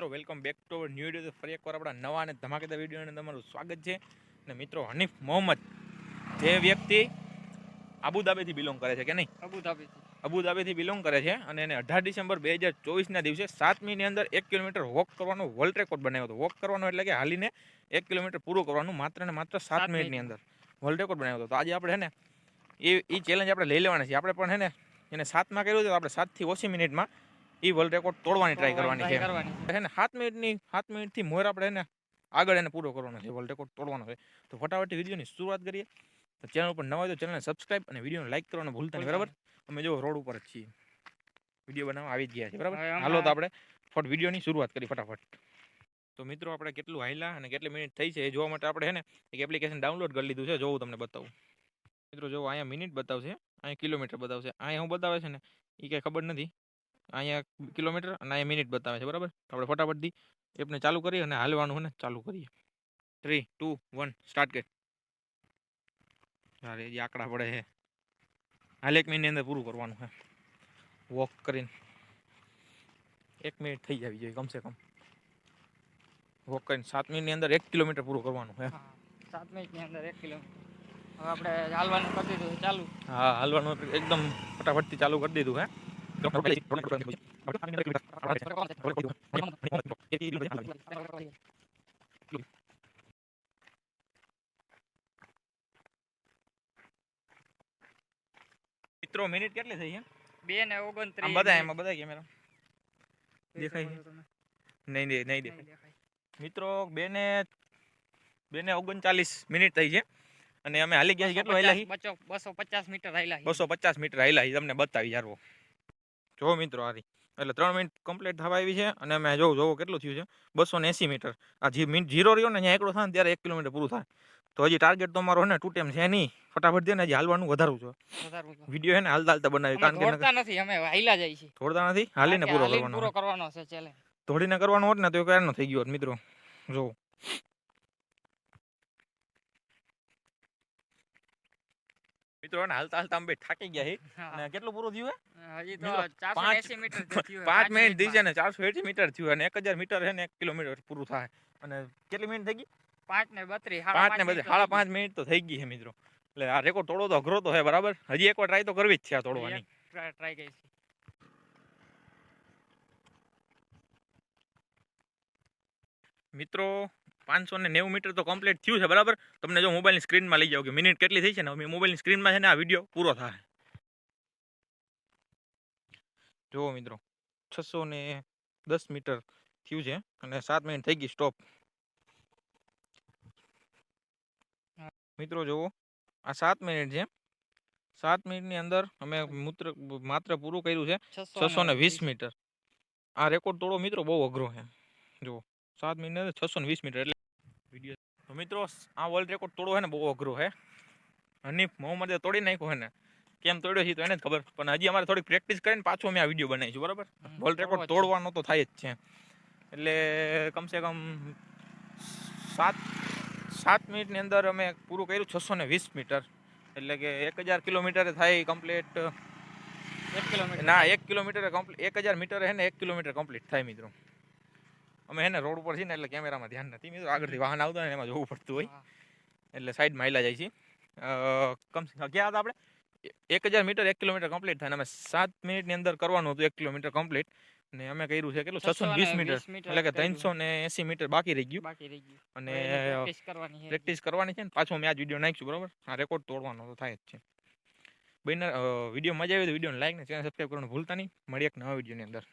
મિત્રો welcome back to our new video ફરી એકવાર આપણા નવા અને ધમાકેદાર વિડીયોને તમારું સ્વાગત છે. અને મિત્રો હનીફ મોહમ્મદ જે વ્યક્તિ આબુધાબીથી બિલોંગ કરે છે કે નહીં? અબુધાબીથી અબુધાબીથી બિલોંગ કરે છે અને એને અઢાર ડિસેમ્બર બે હજાર ચોવીસના દિવસે સાતમીની અંદર એક કિલોમીટર વોક કરવાનો વર્લ્ડ રેકોર્ડ બનાવ્યો હતો. વોક કરવાનો એટલે કે હાલીને એક કિલોમીટર પૂરું કરવાનું માત્ર ને માત્ર સાત સાત મિનિટની અંદર વર્લ્ડ રેકોર્ડ બનાવ્યો હતો. તો આજે આપણે હે ને એ એ ચેલેન્જ આપણે લઈ લેવાના છે. આપણે પણ હે ને એને સાતમાં કર્યું હતું આપણે સાતથી ઓછી મિનિટમાં એ વર્લ્ડ રેકોર્ડ તોડવાની ટ્રાય કરવાની છે. કરવાની. હે ને સાત મિનિટની સાત મિનિટથી મોર આપણે એને આગળ એને પૂરો કરવાનો છે વર્લ્ડ રેકોર્ડ તોડવાનો છે. તો ફટાફટ વિડીયોની શરૂઆત કરીએ. તો ચેનલ ઉપર નવા હોય તો ચેનલને સબસ્ક્રાઇબ અને વિડીયોને લાઇક કરવાનું ભૂલતા નહીં બરાબર? અમે જો રોડ ઉપર જ છીએ. વીડિયો બનાવવા આવી જ ગયા છે બરાબર? હાલો તો આપણે ફટ વિડીયોની શરૂઆત કરી ફટાફટ. તો મિત્રો આપણે કેટલું હાઈલા અને કેટલી મિનિટ થઈ છે એ જોવા માટે આપણે છે ને એક એપ્લિકેશન ડાઉનલોડ કરી લીધું છે જોવું તમને બતાવું. મિત્રો જો અહીંયા મિનિટ બતાવશે અહીંયા કિલોમીટર બતાવશે. અહીંયા હું બતાવે છે ને એ કંઈ ખબર નથી. અહીંયા કિલોમીટર અને અહીંયા મિનિટ બતાવે છે બરાબર? તો આપણે ફટાફટથી એપને ચાલુ કરીએ અને હાલવાનું છે ને ચાલુ કરીએ. થ્રી ટુ વન સ્ટાર્ટ કરી. અરે જે આંકડા પડે છે હાલ એક મિનિટની અંદર પૂરું કરવાનું છે વોક કરીને. એક મિનિટ થઈ જવી જોઈએ કમસે કમ. વોક કરીને સાત મિનિટની અંદર એક કિલોમીટર પૂરું કરવાનું છે હા, સાત મિનિટની અંદર એક કિલોમીટર. હવે આપણે હાલવાનું કરી દીધું છે ચાલુ. હા હાલવાનું એકદમ ફટાફટથી ચાલુ કરી દીધું હે. મિત્રો મિનિટ કેટલી થઈ છે? બે ને ઓગણત્રીસ બધા એમાં બધા કેમેરા. દેખાય નહીં નહીં નહીં દેખાય. મિત્રો બેને બેને ઓગણચાલીસ મિનિટ થઈ છે. અને અમે હાલી ગયા કેટલું હાલ્યા બસો પચાસ મીટર હાલ્યા બસો પચાસ મીટર હાલ્યા તમને બતાવી યાર જો મિત્રો આરી એટલે ત્રણ મિનિટ કમ્પ્લીટ થવા આવી છે અને અમે જોઉં જોવો કેટલું થયું છે? બસો ને એંસી મીટર. આ જે મિનિટ જીરો રહ્યો ને અહીંયા એકડો થાય ને ત્યારે એક કિલોમીટર પૂરું થાય. તો હજી ટાર્ગેટ તો મારો ને ટુ ટેમ છે નહીં. ફટાફટ દે ને હજી હાલવાનું વધારું છે. વીડિયો છે. ને હાલતા હાલતા બનાવી કારણ કે દોડતા નથી અમે હાલ્યા જાય છે થોડતા નથી? હાલીને પૂરો કરવાનો પૂરો કરવાનો છે ચેલેન્જ દોડીને કરવાનો હોત ને તો એ ક્યારનો થઈ ગયો મિત્રો? જો મિત્રો ને હાલતા હાલતા અમે બે થાકી ગયા છે અને કેટલું પૂરું થયું હે? હજી તો મિત્રો, ચારસો પાંચ- એસી મીટર થયું છે, પાંચ મિનિટ થઈ છે મિનિટમાં. ને ચારસો એંસી મીટર થયું અને એક હજાર મીટર છે ને એક કિલોમીટર પૂરું થાય. અને કેટલી મિનિટ થઈ ગઈ? પાંચ ને બત્રીસ પાંચ ને બધે સાડા પાંચ મિનિટ તો થઈ ગઈ છે મિત્રો. એટલે આ રેકોર્ડ તોડો તો અઘરો તો છે બરાબર? હજી એકવાર ટ્રાય તો કરવી જ છે આ તોડવાની. ટ્રાય કરી છે મિત્રો પાંચસો ને નેવું મીટર તો કમ્પ્લીટ થયું છે બરાબર? તમને જો મોબાઈલની સ્ક્રીનમાં લઈ જાઓ કે મિનિટ કેટલી થઈ છે ને મોબાઈલની સ્ક્રીનમાં છે ને આ વીડિયો પૂરો થાય. જુઓ મિત્રો છસો ને દસ મીટર થયું છે અને સાત મિનિટ થઈ ગઈ સ્ટોપ મિત્રો જુઓ આ સાત મિનિટ છે. સાત મિનિટની અંદર અમે મૂત્ર માત્ર પૂરું કર્યું છે છસો ને વીસ મીટર. આ રેકોર્ડ તોડો મિત્રો બહુ અઘરો છે. જુઓ સાત મિનિટ છસો ને વીસ મીટર એટલે વીડિયો. તો મિત્રો આ વર્લ્ડ રેકોર્ડ તોડવો હે ને બહુ અઘરો હે. હનીફ મોહમ્મદે તોડી નાખ્યો હે ને. કેમ તોડ્યો છે તો એને જ ખબર. પણ હજી અમારે થોડી પ્રેક્ટિસ કરીને પાછો અમે આ વીડિયો બનાવીશું બરાબર? વર્લ્ડ રેકોર્ડ તોડવાનો તો થાય જ છે. એટલે કમસે કમ સાત સાત મિનિટની અંદર અમે પૂરું કર્યું છસો ને વીસ મીટર એટલે કે એક હજાર કિલોમીટરે થાય કમ્પ્લીટ એક કિલોમીટર ના એક કિલોમીટર કમ્પ્લીટ એક હજાર મીટર હે ને એક કિલોમીટર કમ્પ્લીટ થાય મિત્રો. અમે એને રોડ ઉપર છીએ ને એટલે કેમેરામાં ધ્યાન નથી. મિત્રો આગળથી વાહન આવતા ને એમાં જોવું પડતું હોય. એટલે સાઈડમાં હાલ્યા જાય છે કમ ક્યાં હતા આપણે? એક હજાર મીટર એક કિલોમીટર કમ્પ્લીટ થાય અને અમે સાત મિનિટની અંદર કરવાનું હતું એક કિલોમીટર કમ્પ્લીટ અને અમે કર્યું છે કેટલું? છસો ને વીસ મીટર. એટલે કે ત્રણસો ને એસી મીટર બાકી રહી ગયું. બાકી રહી ગયું. અને છે. પ્રેક્ટિસ કરવાની છે ને પાછું અમે આ જ વીડિયો નાખીશું બરોબર? આ રેકોર્ડ તોડવાનો તો થાય જ છે. બહેન વીડિયો મજા આવી તો વિડીયોને લાઈક ને ચેનલ સબસ્ક્રાઈબ કરવાનું ભૂલતા નહીં. મળી એક નવા વિડીયોની અંદર.